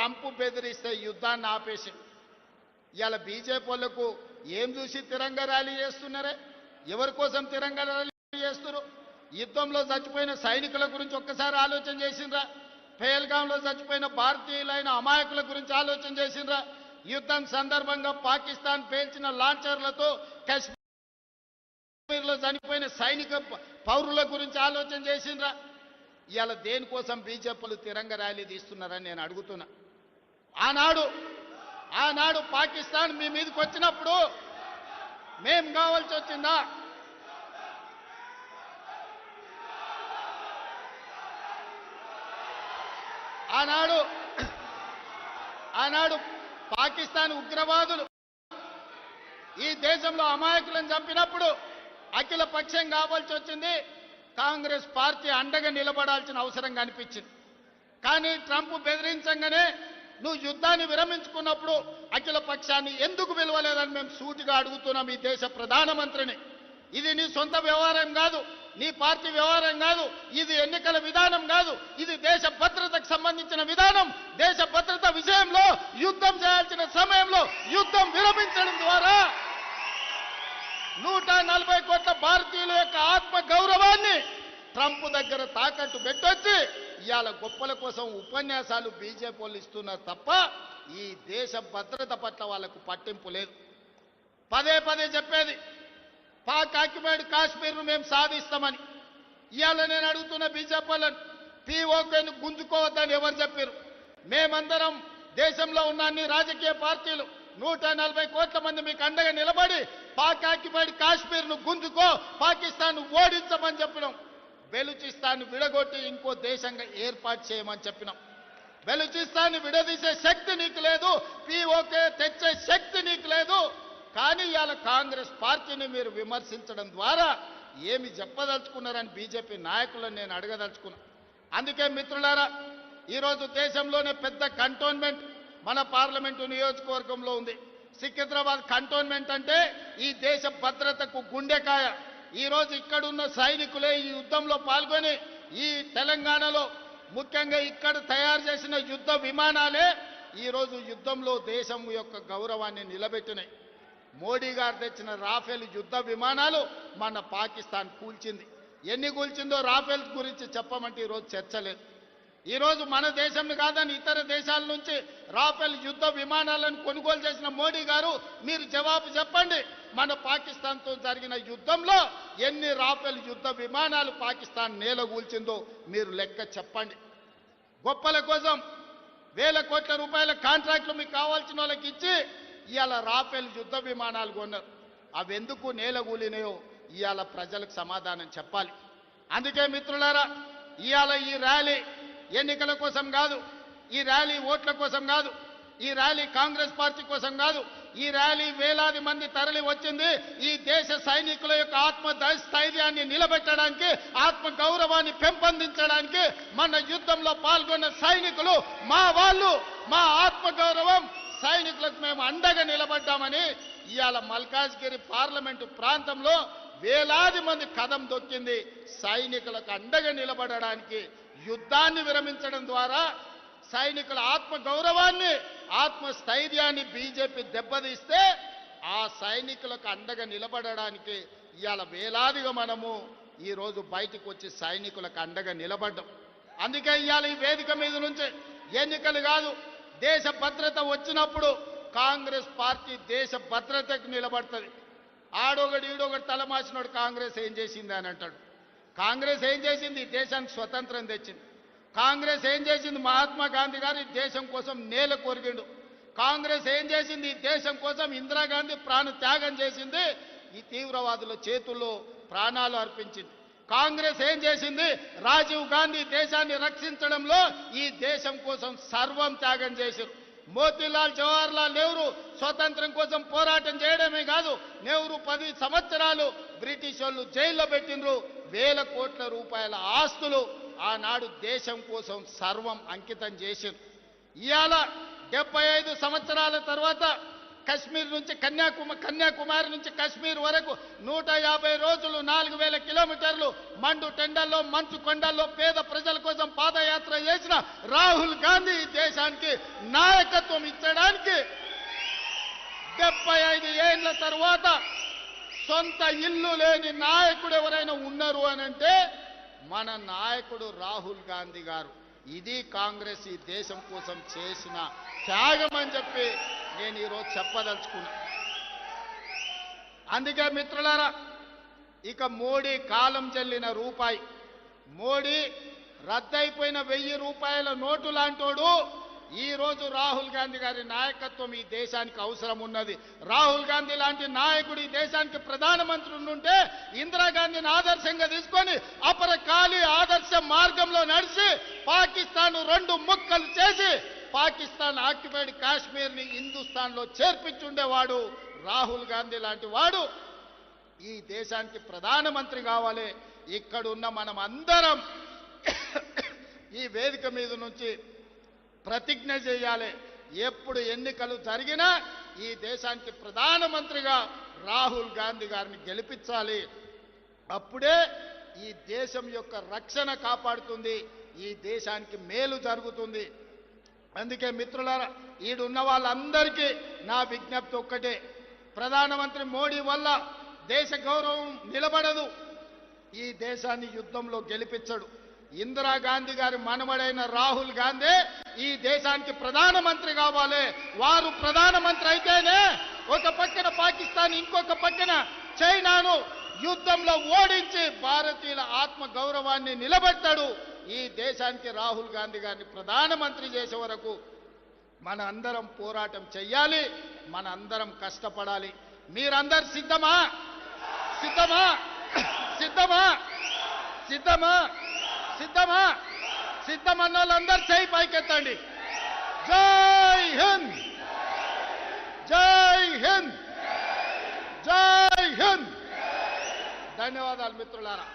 Trump బెదిరిస్తే యుద్ధాన్ని ఆపేసి ఇవాళ బీజేపీ వాళ్ళకు ఏం చూసి తిరంగ ర్యాలీ చేస్తున్నారే? ఎవరి కోసం తిరంగ ర్యాలీ చేస్తున్నారు? యుద్ధంలో చచ్చిపోయిన సైనికుల గురించి ఒక్కసారి ఆలోచన చేసిండ్రా? పేల్గాంలో చచ్చిపోయిన భారతీయులైన అమాయకుల గురించి ఆలోచన చేసిండ్రా? యుద్ధం సందర్భంగా పాకిస్తాన్ పేల్చిన లాంచర్లతో కశ్మీర్లో చనిపోయిన సైనిక పౌరుల గురించి ఆలోచన చేసిండ్రా? ఇవాళ దేనికోసం బీజేపీలు తిరంగ ర్యాలీ తీస్తున్నారని నేను అడుగుతున్నా. ఆనాడు ఆనాడు పాకిస్తాన్ మీ మీదకి వచ్చినప్పుడు మేం కావాల్సి వచ్చిందా? ఆనాడు ఆనాడు పాకిస్తాన్ ఉగ్రవాదులు ఈ దేశంలో అమాయకులను చంపినప్పుడు అఖిల పక్షం కావాల్సి వచ్చింది. కాంగ్రెస్ పార్టీ అండగా నిలబడాల్సిన అవసరం కనిపించింది. కానీ ట్రంప్ బెదిరించంగానే నువ్వు యుద్ధాన్ని విరమించుకున్నప్పుడు అఖిల పక్షాన్ని ఎందుకు పిలవలేదని మేము సూటిగా అడుగుతున్నాం ఈ దేశ ప్రధానమంత్రిని. ఇది నీ సొంత వ్యవహారం కాదు నీ పార్టీ వ్యవహారం కాదు ఇది ఎన్నికల విధానం కాదు ఇది దేశ భద్రతకు సంబంధించిన విధానం. దేశ భద్రత విషయంలో యుద్ధం చేయాల్సిన సమయంలో యుద్ధం విరమించడం ద్వారా నూట నలభై కోట్ల భారతీయుల యొక్క ఆత్మ గౌరవాన్ని ట్రంప్ దగ్గర తాకట్టు పెట్టొచ్చి ఇవాళ గొప్పల కోసం ఉపన్యాసాలు బీజేపీ వాళ్ళు ఇస్తున్నారు తప్ప ఈ దేశ భద్రత పట్ల వాళ్ళకు పట్టింపు లేదు. పదే పదే చెప్పేది పాక్ ఆక్యుపైడ్ కాశ్మీర్ను మేము సాధిస్తామని. ఇవాళ నేను అడుగుతున్న బీజేపీ వాళ్ళని పీఓకేను గుంజుకోవద్దని ఎవరు చెప్పారు మేమందరం దేశంలో ఉన్న అన్ని రాజకీయ పార్టీలు నూట నలభై కోట్ల మంది మీకు అండగా నిలబడి పాక్ ఆక్యుపైడ్ కాశ్మీర్ను గుంజుకో పాకిస్తాన్ ఓడించమని చెప్పినాం. బెలుచిస్తాన్ విడగొట్టి ఇంకో దేశంగా ఏర్పాటు చేయమని చెప్పినాం. బెలుచిస్తాన్ విడదీసే శక్తి నీకు లేదు పీఓకే తెచ్చే శక్తి నీకు లేదు. కానీ ఇవాళ కాంగ్రెస్ పార్టీని మీరు విమర్శించడం ద్వారా ఏమి చెప్పదలుచుకున్నారని బీజేపీ నాయకులను నేను అడగదలుచుకున్నా. అందుకే మిత్రులారా ఈరోజు దేశంలోనే పెద్ద కంటోన్మెంట్ మన పార్లమెంటు నియోజకవర్గంలో ఉంది. సికింద్రాబాద్ కంటోన్మెంట్ అంటే ఈ దేశ భద్రతకు గుండెకాయ ఈరోజు ఇక్కడున్న సైనికులే ఈ యుద్ధంలో పాల్గొని ఈ తెలంగాణలో ముఖ్యంగా ఇక్కడ తయారు చేసిన యుద్ధ విమానాలే ఈరోజు యుద్ధంలో దేశం యొక్క గౌరవాన్ని నిలబెట్టినాయి. మోడీ గారు తెచ్చిన రాఫెల్ యుద్ధ విమానాలు మన పాకిస్తాన్ కూల్చింది. ఎన్ని కూల్చిందో రాఫెల్ గురించి చెప్పమంటే ఈరోజు చర్చ లేదు. ఈరోజు మన దేశం కాదని ఇతర దేశాల నుంచి రాఫెల్ యుద్ధ విమానాలను కొనుగోలు చేసిన మోడీ గారు మీరు జవాబు చెప్పండి. మన పాకిస్తాన్తో జరిగిన యుద్ధంలో ఎన్ని రాఫెల్ యుద్ధ విమానాలు పాకిస్తాన్ నేలగూల్చిందో మీరు లెక్క చెప్పండి. గొప్పల కోసం వేల కోట్ల రూపాయల కాంట్రాక్ట్లు మీకు కావాల్సిన వాళ్ళకి ఇచ్చి ఇవాళ రాఫెల్ యుద్ధ విమానాలు కొన్నారు. అవి ఎందుకు నేలగూలినాయో ఇవాళ ప్రజలకు సమాధానం చెప్పాలి. అందుకే మిత్రులారా ఇవాళ ఈ ర్యాలీ ఎన్నికల కోసం కాదు ఈ ర్యాలీ ఓట్ల కోసం కాదు ఈ ర్యాలీ కాంగ్రెస్ పార్టీ కోసం కాదు ఈ ర్యాలీ వేలాది మంది తరలి వచ్చింది ఈ దేశ సైనికుల యొక్క ఆత్మ స్థైర్యాన్ని నిలబెట్టడానికి ఆత్మ గౌరవాన్ని పెంపొందించడానికి మన యుద్ధంలో పాల్గొన్న సైనికులు మా వాళ్ళు మా ఆత్మ గౌరవం సైనికులకు మేము అండగా నిలబడ్డామని ఇవాళ మల్కాజ్గిరి పార్లమెంటు ప్రాంతంలో వేలాది మంది కదం దొక్కింది సైనికులకు అండగా నిలబడడానికి యుద్ధాన్ని విరమించడం ద్వారా సైనికుల ఆత్మ గౌరవాన్ని ఆత్మస్థైర్యాన్ని బీజేపీ దెబ్బతీస్తే ఆ సైనికులకు అండగా నిలబడడానికి ఇవాళ వేలాదిగా మనము ఈరోజు బయటకు వచ్చి సైనికులకు అండగా నిలబడ్డం. అందుకే ఇవాళ ఈ వేదిక మీద నుంచి ఎన్నికలు కాదు దేశ భద్రత వచ్చినప్పుడు కాంగ్రెస్ పార్టీ దేశ భద్రతకు నిలబడుతుంది. ఆడొకడు ఈడొకడు తలమాసినోడు కాంగ్రెస్ ఏం చేసింది అని అంటాడు. కాంగ్రెస్ ఏం చేసింది? ఈ దేశానికి స్వతంత్రం తెచ్చింది. కాంగ్రెస్ ఏం చేసింది? మహాత్మా గాంధీ గారు ఈ దేశం కోసం నేల కొరిగిండు. కాంగ్రెస్ ఏం చేసింది? ఈ దేశం కోసం ఇందిరాగాంధీ ప్రాణ త్యాగం చేసింది. ఈ తీవ్రవాదుల చేతుల్లో ప్రాణాలు అర్పించింది. కాంగ్రెస్ ఏం చేసింది? రాజీవ్ గాంధీ దేశాన్ని రక్షించడంలో ఈ దేశం కోసం సర్వం త్యాగం చేశారు మోతీలాల్ జవహర్లాల్ నెహ్రూ స్వతంత్రం కోసం పోరాటం చేయడమే కాదు నెహ్రూ పది సంవత్సరాలు బ్రిటిష్ వాళ్ళు జైల్లో పెట్టినరు వేల కోట్ల రూపాయల ఆస్తులు ఆనాడు దేశం కోసం సర్వం అంకితం చేసింది. ఇవాళ డెబ్బై ఐదు సంవత్సరాల తర్వాత కశ్మీర్ నుంచి కన్యాకుమ కన్యాకుమారి నుంచి కశ్మీర్ వరకు నూట యాభై రోజులు నాలుగు వేల కిలోమీటర్లు మండు టెండల్లో మంచు కొండల్లో పేద ప్రజల కోసం పాదయాత్ర చేసిన రాహుల్ గాంధీ దేశానికి నాయకత్వం ఇచ్చడానికి డెబ్బై ఐదు ఏళ్ళ తర్వాత సొంత ఇల్లు లేని నాయకుడు ఎవరైనా ఉన్నారు అని అంటే మన నాయకుడు రాహుల్ గాంధీ గారు. ఇది కాంగ్రెస్ ఈ దేశం కోసం చేసిన త్యాగం అని చెప్పి నేను ఈరోజు చెప్పదలుచుకున్నా. అందుకే మిత్రులారా ఇక మోడీ కాలం చెల్లిన రూపాయి. మోడీ రద్దయిపోయిన వెయ్యి రూపాయల నోటు లాంటోడు ఈరోజు రాహుల్ గాంధీ గారి నాయకత్వం ఈ దేశానికి అవసరం ఉన్నది. రాహుల్ గాంధీ లాంటి నాయకుడు ఈ దేశానికి ప్రధానమంత్రి ఉంటే ఇందిరాగాంధీని ఆదర్శంగా తీసుకొని అపర ఖాళీ ఆదర్శ మార్గంలో నడిచి పాకిస్తాన్ రెండు ముక్కలు చేసి పాకిస్తాన్ ఆక్యుపైడ్ కాశ్మీర్ని హిందుస్థాన్లో చేర్పించుండేవాడు రాహుల్ గాంధీ లాంటి వాడు ఈ దేశానికి ప్రధానమంత్రి కావాలి. ఇక్కడున్న మనం అందరం ఈ వేదిక మీద నుంచి ప్రతిజ్ఞ చేయాలి. ఎప్పుడు ఎన్నికలు జరిగినా ఈ దేశానికి ప్రధానమంత్రిగా రాహుల్ గాంధీ గారిని గెలిపించాలి. అప్పుడే ఈ దేశం యొక్క రక్షణ కాపాడుతుంది. ఈ దేశానికి మేలు జరుగుతుంది. అందుకే మిత్రులారా ఈడున్న వాళ్ళందరికీ నా విజ్ఞప్తి ఒక్కటే. ప్రధానమంత్రి మోడీ వల్ల దేశ గౌరవం నిలబడదు. ఈ దేశాన్ని యుద్ధంలో గెలిపించడు. ఇందిరాగాంధీ గారి మనమడైన రాహుల్ గాంధీ ఈ దేశానికి ప్రధానమంత్రి కావాలి. వారు ప్రధానమంత్రి అయితేనే ఒక పక్కన పాకిస్తాన్ ఇంకొక పక్కన చైనాను యుద్ధంలో ఓడించి భారతీయుల ఆత్మ గౌరవాన్ని నిలబెట్టాడు. ఈ దేశానికి రాహుల్ గాంధీ గారిని ప్రధానమంత్రి చేసే వరకు మన అందరం పోరాటం చెయ్యాలి. మన అందరం కష్టపడాలి. మీరందరు సిద్ధమా? సిద్ధమా? సిద్ధమా? సిద్ధమా? సిద్ధమా? సిద్ధమన్న వాళ్ళందరూ చేయి పైకెత్తండి. జై హింద్! జై హింద్! జై హింద్! ధన్యవాదాలు మిత్రులారా.